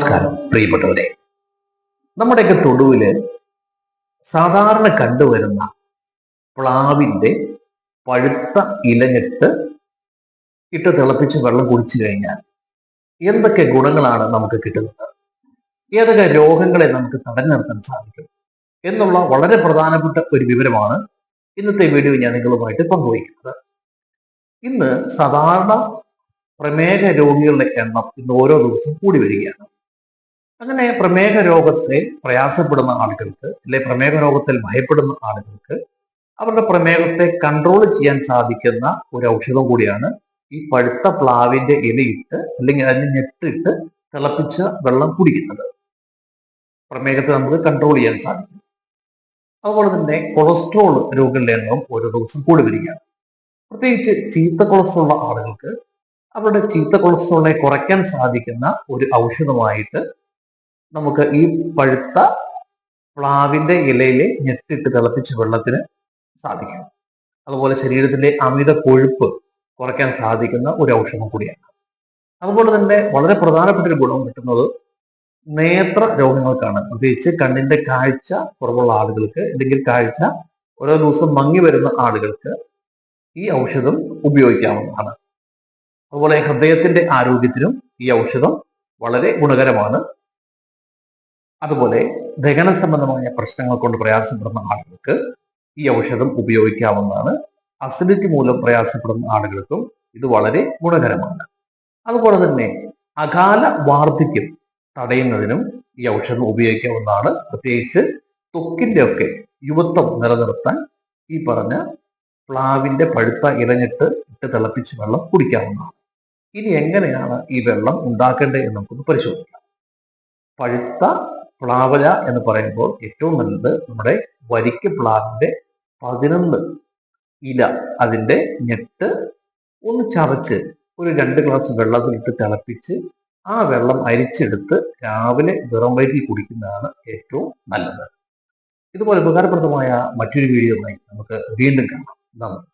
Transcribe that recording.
നമസ്കാരം പ്രിയപ്പെട്ടവരെ. നമ്മുടെയൊക്കെ തൊടുവിൽ സാധാരണ കണ്ടുവരുന്ന പ്ലാവിന്റെ പഴുത്ത ഇലഞ്ഞിട്ട് ഇട്ട് തിളപ്പിച്ച് വെള്ളം കുടിച്ചു കഴിഞ്ഞാൽ എന്തൊക്കെ ഗുണങ്ങളാണ് നമുക്ക് കിട്ടുന്നത്? ഏതൊക്കെ രോഗങ്ങളെ നമുക്ക് തടഞ്ഞു നിർത്താൻ സാധിക്കും? എന്നുള്ള വളരെ പ്രധാനപ്പെട്ട ഒരു വിവരമാണ് ഇന്നത്തെ വീഡിയോ ഞാൻ നിങ്ങളുമായിട്ട് പങ്കുവയ്ക്കുന്നത്. ഇന്ന് സാധാരണ പ്രമേഹ രോഗികളുടെ എണ്ണം ഇന്ന് ഓരോ ദിവസവും കൂടി വരികയാണ്. അങ്ങനെ പ്രമേഹ രോഗത്തെ പ്രയാസപ്പെടുന്ന ആളുകൾക്ക് അല്ലെ പ്രമേഹ രോഗത്തിൽ ഭയപ്പെടുന്ന ആളുകൾക്ക് അവരുടെ പ്രമേഹത്തെ കൺട്രോൾ ചെയ്യാൻ സാധിക്കുന്ന ഒരു ഔഷധം കൂടിയാണ് ഈ പഴുത്ത പ്ലാവിന്റെ ഇലയിട്ട് അല്ലെങ്കിൽ അതിന് ഞെട്ടിട്ട് തിളപ്പിച്ച വെള്ളം കുടിക്കുന്നത്. പ്രമേഹത്തെ നമുക്ക് കൺട്രോൾ ചെയ്യാൻ സാധിക്കും. അതുപോലെ തന്നെ കൊളസ്ട്രോൾ രോഗികളുടെ എണ്ണവും ഓരോ ദിവസം കൂടി വരികയാണ്. പ്രത്യേകിച്ച് ചീത്ത കൊളസ്ട്രോൾ ഉള്ള ആളുകൾക്ക് അവരുടെ ചീത്ത കൊളസ്ട്രോളിനെ കുറയ്ക്കാൻ സാധിക്കുന്ന ഒരു ഔഷധമായിട്ട് നമുക്ക് ഈ പഴുത്ത പ്ലാവിന്റെ ഇലയിലെ ഞെട്ടിട്ട് തിളപ്പിച്ച വെള്ളത്തിന് സാധിക്കും. അതുപോലെ ശരീരത്തിലെ അമിത കൊഴുപ്പ് കുറയ്ക്കാൻ സാധിക്കുന്ന ഒരു ഔഷധം കൂടിയാണ്. അതുപോലെ തന്നെ വളരെ പ്രധാനപ്പെട്ട ഒരു ഗുണം കിട്ടുന്നത് നേത്ര രോഗങ്ങൾക്കാണ്. പ്രത്യേകിച്ച് കണ്ണിന്റെ കാഴ്ച കുറവുള്ള ആളുകൾക്ക് അല്ലെങ്കിൽ കാഴ്ച ഓരോ ദിവസം മങ്ങി വരുന്ന ആളുകൾക്ക് ഈ ഔഷധം ഉപയോഗിക്കാവുന്നതാണ്. അതുപോലെ ഹൃദയത്തിന്റെ ആരോഗ്യത്തിനും ഈ ഔഷധം വളരെ ഗുണകരമാണ്. അതുപോലെ ദഹന സംബന്ധമായ പ്രശ്നങ്ങൾ കൊണ്ട് പ്രയാസപ്പെടുന്ന ആളുകൾക്ക് ഈ ഔഷധം ഉപയോഗിക്കാവുന്നതാണ്. അസിഡിറ്റി മൂലം പ്രയാസപ്പെടുന്ന ആളുകൾക്കും ഇത് വളരെ ഗുണകരമാണ്. അതുപോലെ തന്നെ അകാല വാർദ്ധക്യം തടയുന്നതിനും ഈ ഔഷധം ഉപയോഗിക്കാവുന്നതാണ്. പ്രത്യേകിച്ച് തൊക്കിന്റെ ഒക്കെ യുവത്വം നിലനിർത്താൻ ഈ പറഞ്ഞ പ്ലാവിന്റെ പഴുത്ത ഇലഞ്ഞിട്ട് ഇട്ട് തിളപ്പിച്ച് വെള്ളം കുടിക്കാവുന്നതാണ്. ഇനി എങ്ങനെയാണ് ഈ വെള്ളം ഉണ്ടാക്കേണ്ടത് എന്ന് നമുക്കൊന്ന് പരിശോധിക്കാം. പഴുത്ത പ്ലാവല എന്ന് പറയുമ്പോൾ ഏറ്റവും നല്ലത് നമ്മുടെ വരിക്ക പ്ലാവിന്റെ പതിനൊന്ന് ഇല അതിന്റെ ഞെട്ട് ഒന്ന് ചതച്ച് ഒരു രണ്ട് ഗ്ലാസ് വെള്ളത്തിലിട്ട് തിളപ്പിച്ച് ആ വെള്ളം അരിച്ചെടുത്ത് രാവിലെ വെറും വയറ്റിൽ കുടിക്കുന്നതാണ് ഏറ്റവും നല്ലത്. ഇതുപോലെ ഉപകാരപ്രദമായ മറ്റൊരു വീഡിയോയുമായി നമുക്ക് വീണ്ടും കാണാം. നന്ദി.